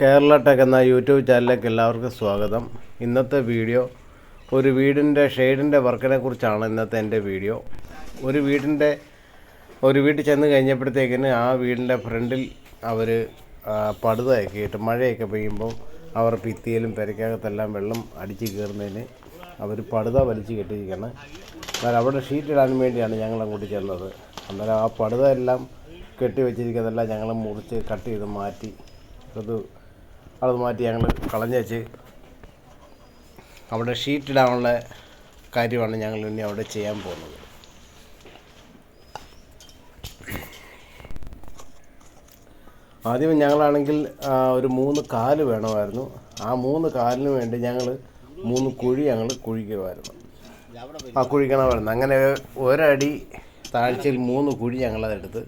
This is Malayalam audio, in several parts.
കേരള ടെക് എന്ന യൂട്യൂബ് ചാനലിലേക്ക് എല്ലാവർക്കും സ്വാഗതം. ഇന്നത്തെ വീഡിയോ ഒരു വീടിന്റെ ഷെയ്ഡിന്റെ വർക്കിനെ കുറിച്ചാണ് ഇന്നത്തെ എന്റെ വീഡിയോ. ഒരു വീടിന്റെ ഒരു വീട്ടിൽ ചെന്ന് കഴിഞ്ഞപ്പോഴത്തേക്കിന് ആ വീടിന്റെ ഫ്രണ്ടിൽ അവർ പടുതയൊക്കെ ഇട്ട് മഴയൊക്കെ പെയ്യുമ്പോൾ അവർ ഭിത്തിയിലും പെരക്കകത്തെല്ലാം വെള്ളം അടിച്ച് കയറുന്നതിന് അവർ പടുത വലിച്ചു കെട്ടിയിരിക്കുകയാണ്. എന്നാൽ അവിടെ ഷീറ്റ് ഇടാൻ വേണ്ടിയാണ് ഞങ്ങൾ അങ്ങോട്ട് ചെന്നത്. അന്നേരം ആ പടുത എല്ലാം കെട്ടി വെച്ചിരിക്കുന്നതെല്ലാം ഞങ്ങൾ മുറിച്ച് കട്ട് ചെയ്ത് മാറ്റി. അത് അത് മാറ്റി ഞങ്ങൾ കളഞ്ഞേച്ച് അവിടെ ഷീറ്റ് ഇടാനുള്ള കാര്യമാണ് ഞങ്ങൾ ഇനി അവിടെ ചെയ്യാൻ പോകുന്നത്. ആദ്യം ഞങ്ങളാണെങ്കിൽ ഒരു മൂന്ന് കാൽ വേണമായിരുന്നു. ആ മൂന്ന് കാലിന് വേണ്ടി ഞങ്ങൾ മൂന്ന് കുഴി ഞങ്ങൾ കുഴിക്കുമായിരുന്നു. ആ കുഴിക്കണമായിരുന്നു. അങ്ങനെ ഒരടി താഴ്ചയിൽ മൂന്ന് കുഴി ഞങ്ങളതെടുത്ത്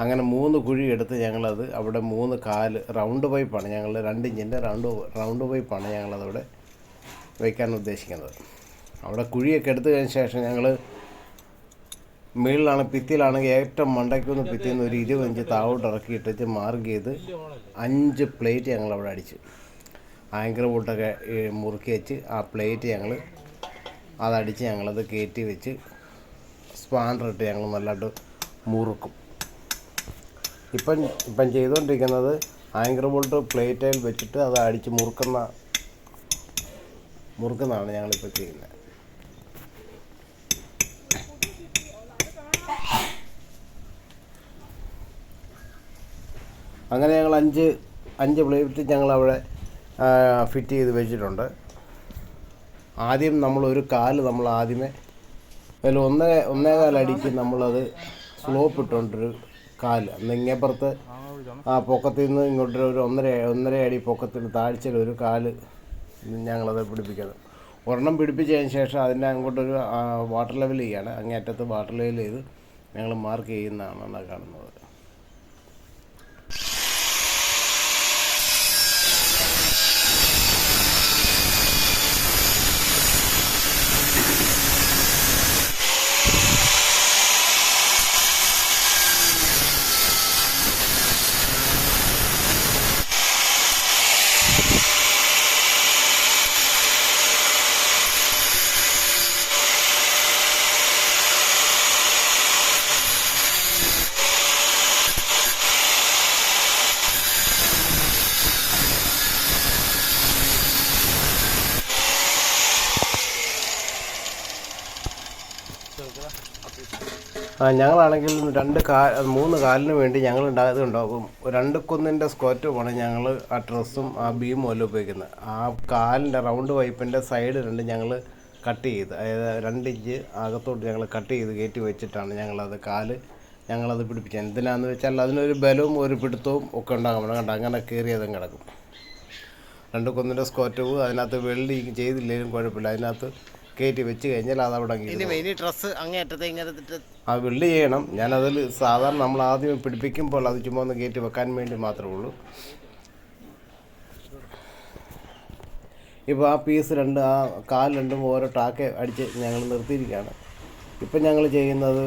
അങ്ങനെ മൂന്ന് കുഴി എടുത്ത് ഞങ്ങളത് അവിടെ മൂന്ന് കാൽ റൗണ്ട് പൈപ്പാണ് ഞങ്ങൾ രണ്ട് ഇഞ്ചിന്റെ റൗണ്ട് റൗണ്ട് പൈപ്പാണ് ഞങ്ങളതവിടെ വയ്ക്കാൻ ഉദ്ദേശിക്കുന്നത്. അവിടെ കുഴിയൊക്കെ എടുത്തു കഴിഞ്ഞ ശേഷം ഞങ്ങൾ മുകളിലാണ് ഭിത്തിയിലാണെങ്കിൽ ഏറ്റവും മണ്ടയ്ക്കൊന്ന് ഭിത്തിയിൽ നിന്ന് ഒരു ഇരുപത് താവോട്ട് താഴോട്ട് ഇറക്കി ഇട്ടിട്ട് മാർക്ക് ചെയ്ത് അഞ്ച് പ്ലേറ്റ് ഞങ്ങൾ അവിടെ അടിച്ചു. ആങ്കർ ബോട്ടൊക്കെ മുറുക്കി വെച്ച് ആ പ്ലേറ്റ് ഞങ്ങൾ അതടിച്ച് ഞങ്ങളത് കയറ്റി വെച്ച് സ്പാൻഡർ ഇട്ട് ഞങ്ങൾ നല്ലതായിട്ട് മുറുക്കും. ഇപ്പം ഇപ്പം ചെയ്തുകൊണ്ടിരിക്കുന്നത് ആങ്കർ ബോൾട്ട് പ്ലേറ്റയിൽ വെച്ചിട്ട് അത് അടിച്ച് മുറുക്കുന്ന മുറുക്കുന്നതാണ് ഞങ്ങളിപ്പോൾ ചെയ്യുന്നത്. അങ്ങനെ ഞങ്ങൾ അഞ്ച് അഞ്ച് പ്ലേറ്റ് ഞങ്ങൾ അവിടെ ഫിറ്റ് ചെയ്ത് വെച്ചിട്ടുണ്ട്. ആദ്യം നമ്മൾ ഒരു കാൽ നമ്മൾ ആദ്യമേ അതിൽ ഒന്നേ ഒന്നേകാലടിക്ക് നമ്മളത് സ്ലോപ്പ് ഇട്ടുകൊണ്ടൊരു കാൽ. അന്ന് ഇങ്ങേപ്പുറത്ത് ആ പൊക്കത്തിൽ നിന്ന് ഇങ്ങോട്ട് ഒരു ഒന്നര ഒന്നര അടി പൊക്കത്തിൽ താഴ്ചയിൽ ഒരു കാൽ ഞങ്ങളത് പിടിപ്പിക്കുന്നത്. ഒരെണ്ണം പിടിപ്പിച്ചതിന് ശേഷം അതിന്റെ അങ്ങോട്ടൊരു വാട്ടർ ലെവൽ ചെയ്യാണ്. അങ്ങേറ്റത്ത് വാട്ടർ ലെവൽ ചെയ്ത് ഞങ്ങൾ മാർക്ക് ചെയ്യുന്നതാണ് കാണുന്നത് ആ ഞങ്ങളാണെങ്കിൽ രണ്ട് കാ മൂന്ന് കാലിന് വേണ്ടി ഞങ്ങൾ ഉണ്ടാകുന്നുണ്ടാകും രണ്ട് കുന്നിന്റെ സ്കോറ്റുമാണ് ഞങ്ങൾ ആ ഡ്രസ്സും ആ ബീമും എല്ലാം ഉപയോഗിക്കുന്നത്. ആ കാലിന്റെ റൗണ്ട് പൈപ്പിന്റെ സൈഡ് രണ്ട് ഞങ്ങൾ കട്ട് ചെയ്ത് അതായത് രണ്ട് ഇഞ്ച് അകത്തോട്ട് ഞങ്ങൾ കട്ട് ചെയ്ത് കയറ്റി വെച്ചിട്ടാണ് ഞങ്ങളത് കാൽ ഞങ്ങളത് പിടിപ്പിച്ചത്. എന്തിനാന്ന് വെച്ചാൽ അതിനൊരു ബലവും ഒരു പിടുത്തവും ഒക്കെ ഉണ്ടാകും കണ്ട? അങ്ങനെ കയറിയതും കിടക്കും. രണ്ട് കുന്നിന്റെ സ്കോറ്റവും അതിനകത്ത് വെള്ളി ചെയ്തില്ലെങ്കിലും കുഴപ്പമില്ല. അതിനകത്ത് കയറ്റി വെച്ച് കഴിഞ്ഞാൽ അത് അവിടെ. ഇനി ഡ്രസ്സ് അങ്ങേറ്റത്തെ ഇങ്ങനത്തെ ആ വെള്ളി ചെയ്യണം. ഞാനതിൽ സാധാരണ നമ്മൾ ആദ്യം പിടിപ്പിക്കുമ്പോൾ അത് ചുമ്മാ ഒന്ന് കയറ്റി വെക്കാൻ വേണ്ടി മാത്രമേ ഉള്ളൂ. ഇപ്പോൾ ആ പീസ് രണ്ട് ആ കാൽ രണ്ടും ഓരോ ടാക്കെ അടിച്ച് ഞങ്ങൾ നിർത്തിയിരിക്കുകയാണ്. ഇപ്പം ഞങ്ങൾ ചെയ്യുന്നത്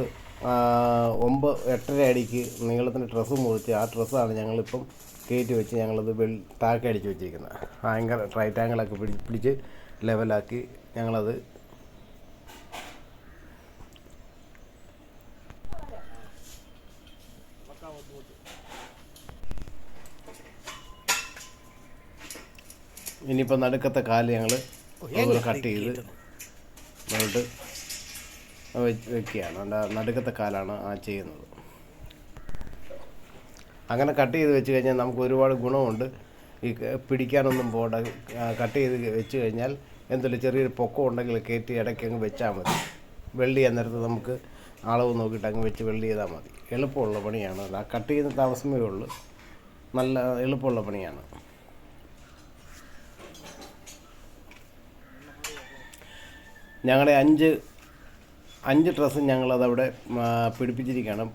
ഒമ്പത് എട്ടര അടിക്ക് നീളത്തിന്റെ ഡ്രസ്സ് മുറിച്ച് ആ ഡ്രസ്സാണ് ഞങ്ങളിപ്പം കയറ്റി വെച്ച് ഞങ്ങളത് വെൾ ടാക്ക് അടിച്ച് വെച്ചിരിക്കുന്നത്. ആങ്കർ റൈറ്റ് ആങ്കിളൊക്കെ പിടി പിടിച്ച് ലെവലാക്കി ഞങ്ങളത് ഇനിയിപ്പോൾ നടുക്കത്തെ കാൽ ഞങ്ങൾ കട്ട് ചെയ്ത് അങ്ങോട്ട് വെക്കുകയാണ്. നടുക്കത്തെ കാലാണ് ആ ചെയ്യുന്നത്. അങ്ങനെ കട്ട് ചെയ്ത് വെച്ച് കഴിഞ്ഞാൽ നമുക്ക് ഒരുപാട് ഗുണമുണ്ട്. ഈ പിടിക്കാനൊന്നും പോകണ്ട കട്ട് ചെയ്ത് വെച്ച് കഴിഞ്ഞാൽ എന്തെങ്കിലും ചെറിയൊരു പൊക്കം ഉണ്ടെങ്കിൽ കയറ്റി ഇടയ്ക്ക് അങ്ങ് വെച്ചാൽ മതി. വെള്ളി അന്നേരത്ത് നമുക്ക് അളവ് നോക്കിയിട്ട് അങ്ങ് വെച്ച് വെള്ളി ചെയ്താൽ മതി. എളുപ്പമുള്ള പണിയാണ്. ആ കട്ട് ചെയ്യുന്ന താമസമേ ഉള്ളൂ. നല്ല എളുപ്പമുള്ള പണിയാണ്. ഞങ്ങളുടെ അഞ്ച് അഞ്ച് ഡ്രസ്സ് ഞങ്ങളതവിടെ പിടിപ്പിച്ചിരിക്കുകയാണ്.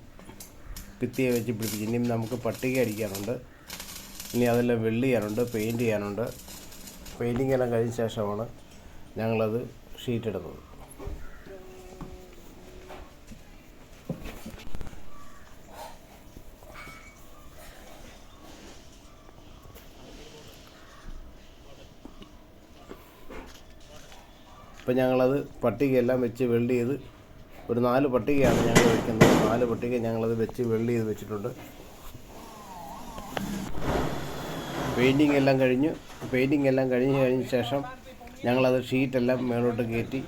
ഭിത്തിയെ വെച്ച് പിടിപ്പിച്ച്. ഇനിയും നമുക്ക് പട്ടിക അടിക്കാനുണ്ട്. ഇനി അതെല്ലാം വെള്ളി ചെയ്യാനുണ്ട് പെയിന്റ് ചെയ്യാനുണ്ട്. പെയിന്റിങ് എല്ലാം കഴിഞ്ഞ ശേഷമാണ് ഞങ്ങളത് ഷീറ്റ് ഇടുന്നത്. ഇപ്പം ഞങ്ങളത് പട്ടികയെല്ലാം വെച്ച് വെൽഡ് ചെയ്ത് ഒരു നാല് പട്ടികയാണ് ഞങ്ങൾ വെക്കുന്നത്. നാല് പട്ടിക ഞങ്ങളത് വെച്ച് വെൽഡ് ചെയ്ത് വെച്ചിട്ടുണ്ട്. പെയിന്റിങ് എല്ലാം കഴിഞ്ഞ് പെയിന്റിങ് എല്ലാം കഴിഞ്ഞ് കഴിഞ്ഞ ശേഷം ഞങ്ങളത് ഷീറ്റെല്ലാം മേലോട്ട് കയറ്റി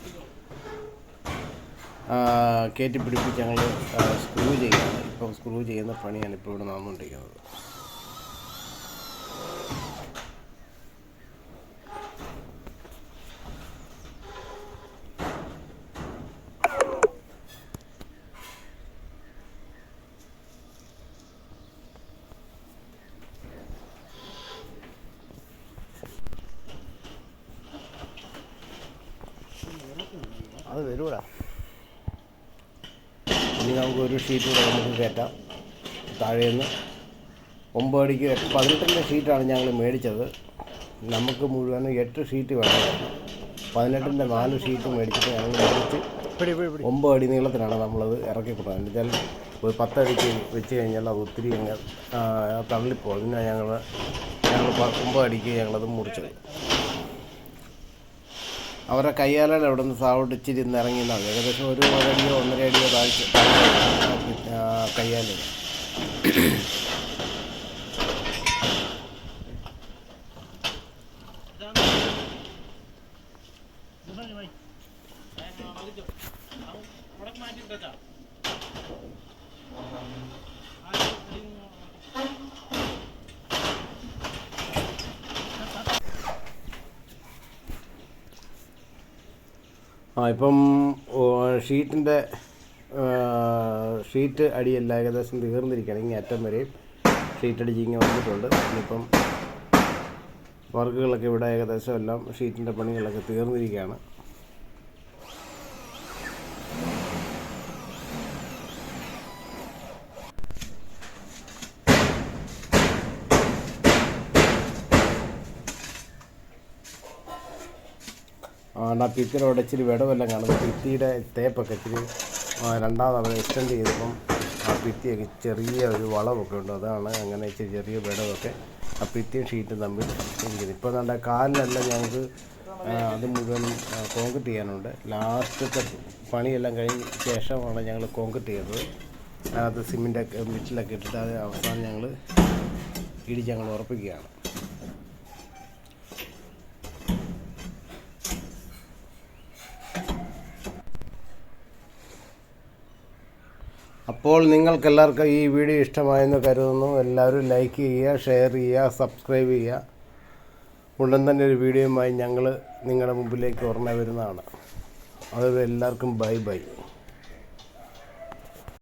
കയറ്റി പിടിപ്പിച്ച് ഞങ്ങൾ സ്ക്രൂ ചെയ്യുകയാണ്. ഇപ്പം സ്ക്രൂ ചെയ്യുന്ന പണിയാണ് ഇപ്പോൾ ഇവിടെ നടന്നുകൊണ്ടിരിക്കുന്നത് അത് വരൂടാ ഇനി നമുക്ക് ഒരു ഷീറ്റ് കൂടെ നമുക്ക് കയറ്റാം. താഴേന്ന്. ഒമ്പത് അടിക്ക് എട്ട് പതിനെട്ടിന്റെ ഷീറ്റാണ് ഞങ്ങൾ മേടിച്ചത്. നമുക്ക് മുഴുവനും എട്ട് ഷീറ്റ് വേണമായിരുന്നു പതിനെട്ടിന്റെ നാല് ഷീറ്റ് മേടിച്ചിട്ട് ഞങ്ങൾ മേടിച്ച് ഒമ്പത് അടി നീളത്തിനാണ് നമ്മളത് ഇറക്കി കൊടുക്കുന്നത് എന്ന് വെച്ചാൽ ഒരു പത്തടിക്ക് വെച്ച് കഴിഞ്ഞാൽ അത് ഒത്തിരി അങ്ങ് തള്ളിപ്പോൾ ഞങ്ങൾ ഞങ്ങൾ ഒമ്പത് അടിക്ക് ഞങ്ങളത് മുറിച്ചത് അവരുടെ കയ്യാലാണ് അവിടെ നിന്ന് സാവോട്ട് ഇച്ചിരി ഇറങ്ങി ഇറങ്ങിയെന്നാണ് ഏകദേശം ഒരു അടിയോ ഒന്നര അടിയോ താഴ്ച കയ്യാല ആ ഇപ്പം ഷീറ്റിന്റെ ഷീറ്റ് അടിയെല്ലാം ഏകദേശം തീർന്നിരിക്കുകയാണ്. ഇങ്ങനെ അറ്റം വരെയും ഷീറ്റ് അടിച്ച് ഇങ്ങനെ വന്നിട്ടുണ്ട്. ഇനിയിപ്പം വർക്കുകളൊക്കെ ഇവിടെ ഏകദേശം എല്ലാം ഷീറ്റിന്റെ പണികളൊക്കെ തീർന്നിരിക്കുകയാണ്. ആ ഭിത്തിയുടെ ഇച്ചിരി വിടവെല്ലാം കാണുന്നു. ഭിത്തിയുടെ തേപ്പൊക്കെ ഇച്ചിരി രണ്ടാമത് അവർ എക്സ്റ്റെൻഡ് ചെയ്തപ്പം ആ ഭിത്തിയൊക്കെ ചെറിയ ഒരു വളവൊക്കെ ഉണ്ട്. അതാണ് അങ്ങനെ ഇച്ചിരി ചെറിയ വിടവൊക്കെ ആ ഭിത്തിയും ഷീറ്റും തമ്മിൽ ഇരിക്കുന്നത്. ഇപ്പോൾ നല്ല കാലിലെല്ലാം ഞങ്ങൾക്ക് അത് മുഴുവൻ കോൺക്രീറ്റ് ചെയ്യാനുണ്ട്. ലാസ്റ്റത്തെ പണിയെല്ലാം കഴിഞ്ഞ ശേഷമാണ് ഞങ്ങൾ കോൺക്രീറ്റ് ചെയ്തത്. അത് സിമെന്റൊക്കെ മിറ്റിലൊക്കെ ഇട്ടിട്ട് അത് അവസാനം ഞങ്ങൾ ഇടിച്ച് ഞങ്ങൾ ഉറപ്പിക്കുകയാണ്. അപ്പോൾ നിങ്ങൾക്കെല്ലാവർക്കും ഈ വീഡിയോ ഇഷ്ടമായെന്ന് കരുതുന്നു. എല്ലാവരും ലൈക്ക് ചെയ്യുക ഷെയർ ചെയ്യുക സബ്സ്ക്രൈബ് ചെയ്യുക. ഉടൻ തന്നെ ഒരു വീഡിയോയുമായി ഞങ്ങൾ നിങ്ങളുടെ മുമ്പിലേക്ക് ഓർമ്മ വരുന്നതാണ്. അതുവരെ എല്ലാവർക്കും ബൈ ബൈ